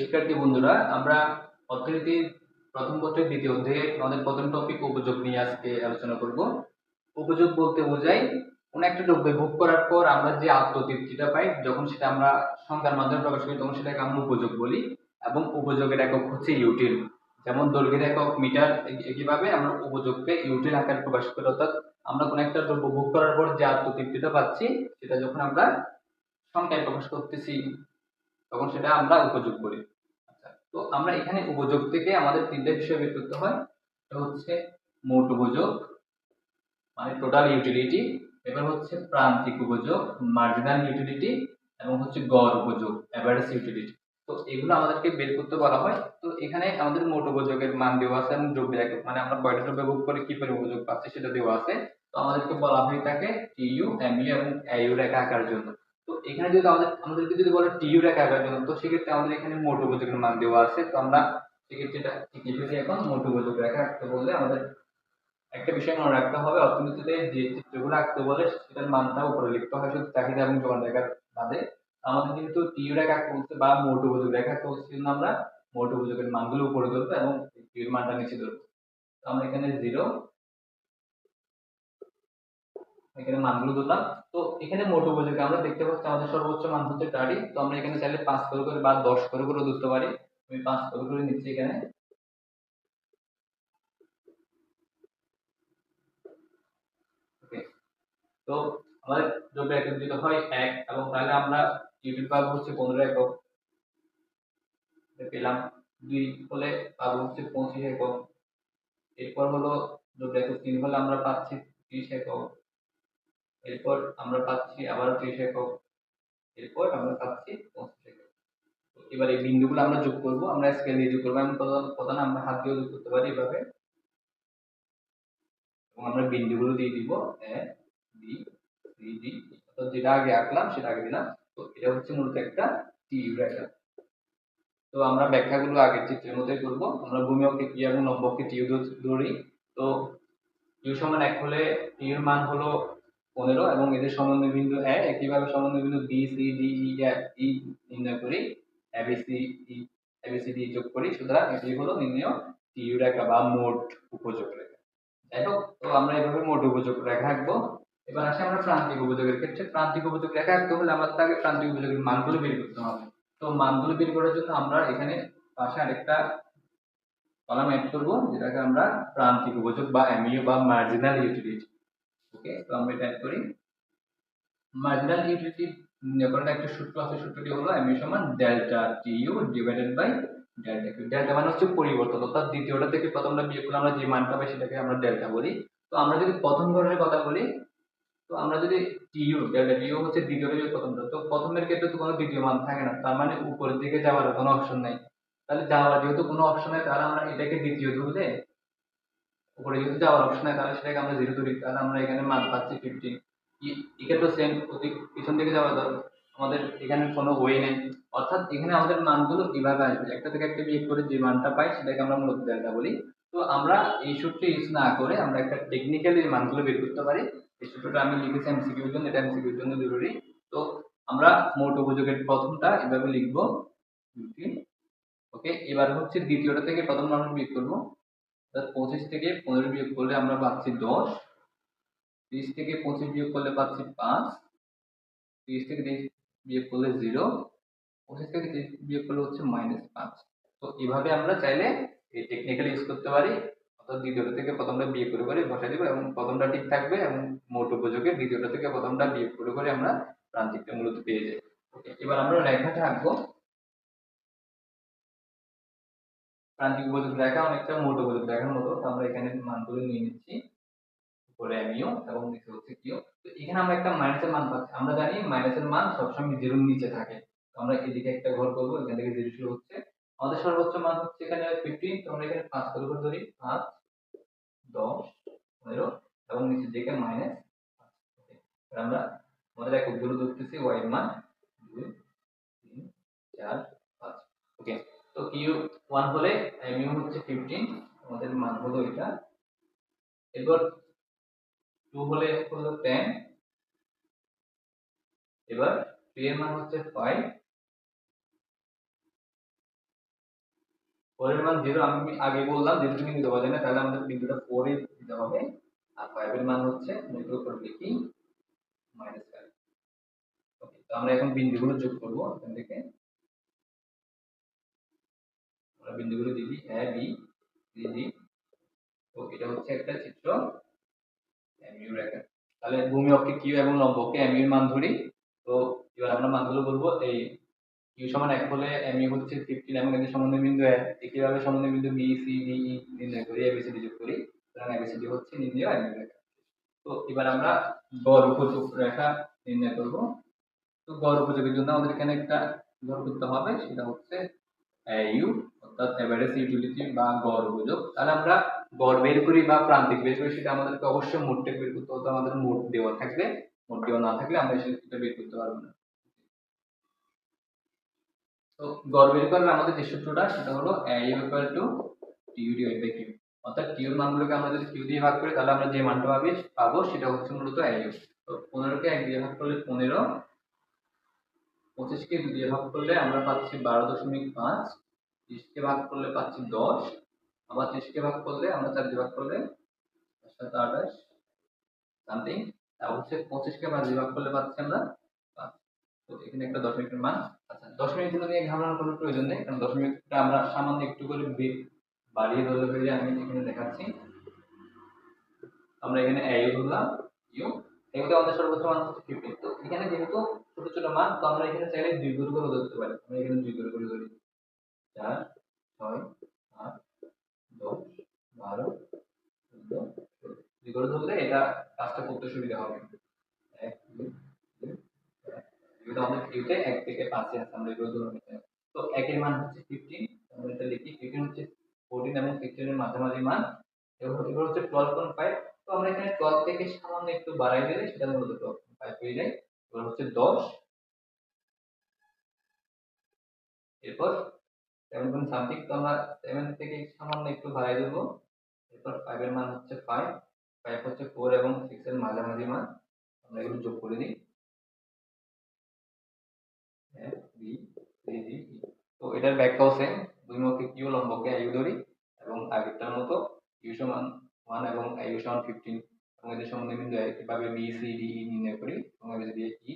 শিক্ষার্থী বন্ধুরা, আমরা অর্থনীতির প্রথম পত্রের দ্বিতীয় অধ্যায়ে আমাদের প্রথম টপিক উপযোগ নিয়ে আজকে আলোচনা করব। উপযোগ বলতে বোঝাই কোন একটা দ্রব্য ভোগ করার পর আমরা যে আত্মতৃপ্তিটা পাই, যখন সেটা আমরা সংখ্যার মাধ্যমে প্রকাশ করি, তখন সেটাকে আমরা উপযোগ বলি এবং উপযোগের একক হচ্ছে ইউটিল যেমন দৈর্ঘ্যের একক, মিটার একইভাবে আমরা উপযোগকে ইউটিল আকারে প্রকাশ করি, অর্থাৎ আমরা কোন একটা দ্রব্য ভোগ করার পর যে আত্মতৃপ্তিটা পাচ্ছি, সেটা যখন আমরা সংখ্যায় প্রকাশ করতেছি তখন সেটা আমরা উপযোগ করি। আচ্ছা তো আমরা এখানে উপযোগ থেকে আমাদের তিনটা বিষয় বের করতে হয়। এটা হচ্ছে মোট উপযোগ মানে টোটাল ইউটিলিটি এবার হচ্ছে প্রান্তিক উপযোগ মার্জিনাল ইউটিলিটি এবং হচ্ছে গড় উপযোগ অ্যাভারেজ ইউটিলিটি তো এগুলো আমাদেরকে বের করতে বলা হয়। তো এখানে আমাদের মোট উপযোগের মান দেওয়া আছে এবং দ্রব্যের একক মানে আমরা কয়টা দ্রব্য ভোগ করে, কি পরিমাণ উপযোগ পাচ্ছি সেটা দেওয়া আছে। তো আমাদেরকে বলা হয় থাকে টিইউ এমইউ এবং এইউ রেখা আঁকার জন্য। তো এখানে যদি আমাদের, আমাদেরকে যদি বলে টিইউ রেখা আঁকার জন্য, তো সেক্ষেত্রে আমাদের এখানে মোট উপযোগের মান দেওয়া আছে। তো আমরা সেক্ষেত্রে এটা ফেলি এখন, মোট উপযোগ রেখা আঁকতে বললে আমাদের একটা বিষয় মনে রাখতে হবে, অর্থনীতিতে যে চিত্রগুলো আঁকতে বলে সেটার মানটা উপরে লিখতে হয়, শুধু চাহিদা এবং যোগান রেখার বাদে। আমাদের কিন্তু টিইউ রেখা আঁকতে বা মোট উপযোগ রেখা আঁকতে কিন্তু আমরা মোট উপযোগের মানগুলো উপরে ধরবো এবং টিইউর মানটা নিচে ধরবো আমরা এখানে জিরো এখানে মানগুলো ধরলাম। তো এখানে মোট উপযোগে। আমরা দেখতে পাচ্ছি আমাদের সর্বোচ্চ মান হচ্ছে থার্টি তো আমরা এখানে চাইলে পাঁচ করে করে বা দশ করে করে ধরতে পারি। আমি পাঁচ করে করে নিচ্ছি এখানে। তো আমাদের দ্রব্য একক হয় এক, এবং তাহলে আমরা ইউটিল পাবো হচ্ছে পনেরো একক। পেলাম দুই, হলে পাবো হচ্ছে পঁচিশ একক। এরপর হলো দ্রব্য একক তিন হলে আমরা পাচ্ছি ত্রিশ একক। এরপর আমরা পাচ্ছি আবার ত্রিশ একক। এরপর আমরা পাচ্ছি একক। এবার এই বিন্দুগুলো আমরা যোগ করব। আমরা স্কেল দিয়ে যোগ করব। প্রধান আমরা হাত দিয়েও যোগ করতে পারি এভাবে। এবং আমরা বিন্দুগুলো দিয়ে দিব। এ বি ডি অর্থাৎ যেটা আগে আঁকলাম, সেটা আগে দিলাম। তো এটা হচ্ছে মূলত একটা টিইউ রেখা তো আমরা ব্যাখ্যাগুলো আগের চিত্রের মধ্যেই করব। আমরা ভূমি অক্ষে কি এবং লম্ব অক্ষে টিইউ ধরি। তো ইউ সমান এক হলে টিইউর মান হলো পনেরো এবং এদের সমন্বয় বিন্দু এ একইভাবে সমন্বয় বিন্দু বি, সি, ডি, ই নির্ণয় করি এবিসি ই যোগ করি, সুতরাং এটি হলো নির্ণয় টিইউ রেখা বা মোট উপযোগ রেখা। যাই হোক, তো আমরা এভাবে মোট উপযোগ রেখা আঁকবো। এবার আসে আমরা প্রান্তিক উপযোগের ক্ষেত্রে। প্রান্তিক উপযোগ রেখা আঁকতে হলে আমাদের আগে প্রান্তিক উপযোগের মানগুলো বের করতে হবে। তো মানগুলো বের করার জন্য আমরা এখানে পাশে আরেকটা কলাম অ্যাড করব, যেটাকে আমরা প্রান্তিক উপযোগ বা এমইউ বা মার্জিনাল ইউটিলিটি ওকে তো আমরা অ্যাড করি মার্জিনাল ইউটিলিটি নির্ণয় একটা সূত্র আছে সূত্রটি হলো এমইউ সমান delta T U divided by delta Q delta মানে হচ্ছে পরিবর্তন, অর্থাৎ দ্বিতীয়টা থেকে প্রথমটা বিয়োগ করলে আমরা যে মানটা পাই সেটাকে আমরা ডেল্টা বলি। তো আমরা যদি প্রথম ধরনের কথা বলি, তো আমরা যদি টিইউ ডেল্টা টিইউ হচ্ছে দ্বিতীয়টা বিয়োগ প্রথমটা তো প্রথমের ক্ষেত্রে তো কোনো দ্বিতীয় মান থাকে না, তার মানে উপরের দিকে যাওয়ার কোনো অপশন নাই। তাহলে যাওয়ার যেহেতু কোনো অপশন নাই, তাহলে আমরা এটাকে দ্বিতীয় ধরলে উপরে যেহেতু যাওয়ার অপশন নাই তাহলে সেটাকে আমরা জিরো ধরি। তাহলে আমরা এখানে মান পাচ্ছি ফিফটিন এক্ষেত্রে সেম অতি পিছন দিকে যাওয়া দরকার। আমাদের এখানে কোনো ওয়ে নেই। অর্থাৎ এখানে আমাদের মানগুলো কীভাবে আসবে? একটা থেকে একটা বিয়োগ করে যে মানটা পাই, সেটাকে আমরা মূলত ডেল্টা বলি। তো আমরা এই সূত্রটি ইউজ না করে আমরা একটা টেকনিক্যালি মানগুলো বের করতে পারি। এই সূত্রটা আমি লিখেছি এমসিকিউর জন্য, এটা এম এমসিকিউর জন্য জরুরি। তো আমরা মোট উপযোগের প্রথমটা এভাবে লিখব। ওকে এবার হচ্ছে দ্বিতীয়টা থেকে প্রথম আমরা বিয়োগ করব। পঁচিশ থেকে পনেরো বিয়োগ করলে আমরা পাচ্ছি দশ। তিরিশ থেকে পঁচিশ বিয়োগ করলে পাচ্ছি পাঁচ। তিরিশ থেকে তিরিশ বিয়োগ করলে জিরো। পঁচিশ থেকে তিরিশ বিয়োগ করলে হচ্ছে মাইনাস পাঁচ। তো এভাবে আমরা চাইলে এই টেকনিক্যাল ইউজ করতে পারি। অর্থাৎ দ্বিতীয়টা থেকে প্রথমটা বিয়োগ করে করে বসাই দিব এবং প্রথমটা ঠিক থাকবে এবং মোট উপযোগে দ্বিতীয়টা থেকে প্রথমটা বিয়োগ করে করে আমরা প্রান্তিকটা মূলত পেয়ে যাই। এবার আমরা রেখাটা আঁকবো প্রান্তিক উপযোগ রেখা অনেকটা মোট উপযোগ রেখার মতো আমরা এখানে মানগুলো নিয়ে নিচ্ছি। উপরে এমইও এবং নিচে হচ্ছে কিউ তো এখানে আমরা একটা মাইনাসের মান পাচ্ছি। আমরা জানি মাইনাসের মান সবসময় জিরোর নিচে থাকে। তো আমরা এদিকে একটা ঘর করব, এখান থেকে জিরো শুরু হচ্ছে। আমাদের সর্বোচ্চ মান হচ্ছে এখানে ফিফটিন তো আমরা এখানে পাঁচ করে করে ধরি। পাঁচ, দশ, পনেরো এবং নিচের দিকে মাইনাস আমরা আমাদের এককগুলো ধরতেছি ওয়াই মান দুই, তিন, চার, পাঁচ। ওকে তো কিউ ওয়ান হলে এমইউ হচ্ছে ফিফটিন আমাদের মান হলো এটা। এরপর টু হলে হলো টেন এবার থ্রি এর মান হচ্ছে ফাইভ ফোর এর মান জিরো আমি আগে বললাম যেহেতু তুমি নিতে পারবে না, তাহলে আমাদের বিন্দুটা ফোর এ দিতে হবে। আর ফাইভ এর মান হচ্ছে এটার উপর লিখি মাইনাস ওকে তো আমরা এখন বিন্দুগুলো যোগ করব এখান থেকে। বিন্দুগুলো দিবি এ বি ডি তো এটা হচ্ছে একটা চিত্র এমইউ রেখা। তাহলে ভূমি অক্ষে কিউ এবং লম্ব অক্ষে এমইউ এর মান ধরি। তো এবার আমরা মানগুলো বলব, এই কিউ সমান এক হলে এমইউ হচ্ছে ফিফটিন এবং এদের সম্বন্ধে বিন্দু এক। একইভাবে সম্বন্ধে বিন্দু বি সি ডি ই নির্ণয় করি? এবিসিডি যোগ করি। সুতরাং এবিসিডি হচ্ছে নির্ণয় এমইউ রেখা। তো এবার আমরা গড় উপযোগ রেখা নির্ণয় করব। তো গড় উপযোগের জন্য আমাদের এখানে একটা গড় করতে হবে, সেটা হচ্ছে ইউ, অর্থাৎ এভারেজ ইউটিলিটি বা গড় উপযোগ তাহলে আমরা গড় বের করি বা প্রান্তিক বের করি, সেটা আমাদেরকে অবশ্যই মোটটা বের করতে হতো আমাদের মোট দেওয়া থাকবে, মোট দেওয়া না থাকলে আমরা সেটা বের করতে পারব না। তো গড় বের করার আমাদের যে সূত্রটা, সেটা হলো a equal to T U divide by, Q. অর্থাৎ কিউর মানগুলোকে আমরা যদি কিউ দিয়ে ভাগ করি, তাহলে আমরা যে মানটা পাবি সেটা হচ্ছে মূলত a ইউ। তো পনেরোকে এক দিয়ে ভাগ করলে পনেরো পঁচিশকে দিয়ে ভাগ করলে আমরা পাচ্ছি বারো দশমিক পাঁচ, ত্রিশকে ভাগ করলে পাচ্ছি দশ, আবার ত্রিশকে ভাগ করলে আমরা চার দিয়ে ভাগ করলে সাত আঠাশ সামথিং তারপর হচ্ছে পঁচিশকে পাঁচ দিয়ে ভাগ করলে পাচ্ছি আমরা তো এখানে একটা দশমিকের মান আচ্ছা দশমিকগুলো নিয়ে ঘাবড়ানোর কোনো প্রয়োজন নেই, কারণ দশমিকটা আমরা সামান্য একটু করে বাড়িয়ে ধরলে হয়ে আমি এখানে দেখাচ্ছি। আমরা এখানে এ ধরলাম ইউ এগুলো আমাদের সর্বোচ্চ মান হচ্ছে ফিফটিন তো এখানে যেহেতু ছোট ছোট মান তো আমরা এখানে চাইলে দুই করে করে ধরতে পারি। আমরা এখানে দুই করে করে ধরি। চার, ছয়, আট, দশ, বারো, চোদ্দ দুই করে ধরলে এটা কাজটা করতে সুবিধা হবে। এক, দুই এগুলো আমাদের কিউতে এক থেকে পাঁচে আছে, আমরা এগুলো ধরে নিতে তো একের মান হচ্ছে ফিফটিন আমরা এটা লিখি। ফিফটিন হচ্ছে ফোরটিন এবং সিক্সটিনের মাঝামাঝি মান। এবার হচ্ছে টুয়েলভ পয়েন্ট ফাইভ তো আমরা এখানে টুয়েলভ থেকে সামান্য একটু বাড়াই দিলে সেটা মূলত টুয়েলভ পয়েন্ট ফাইভ হয়ে যায়। হচ্ছে দশ। এরপর সেভেন সামথিং তো আমরা সেভেন থেকে সামান্য একটু বাড়াই দেবো। এরপর ফাইভ এর মান হচ্ছে ফাইভ ফাইভ হচ্ছে ফোর এবং সিক্স এর মাঝামাঝি মান। আমরা এগুলো যোগ করে দিই। তো এটার ব্যাখ্যাও সেম দুই মুখে কিউ, লম্বকে আয়ু ধরি এবং আগেরটার মতো ইউ সমান ওয়ান এবং আয়ু সমান ফিফটিন এবং এদের সম্বন্ধে বিন্দু একইভাবে বি সি ডি ই নির্ণয় করি এদের দিয়ে ই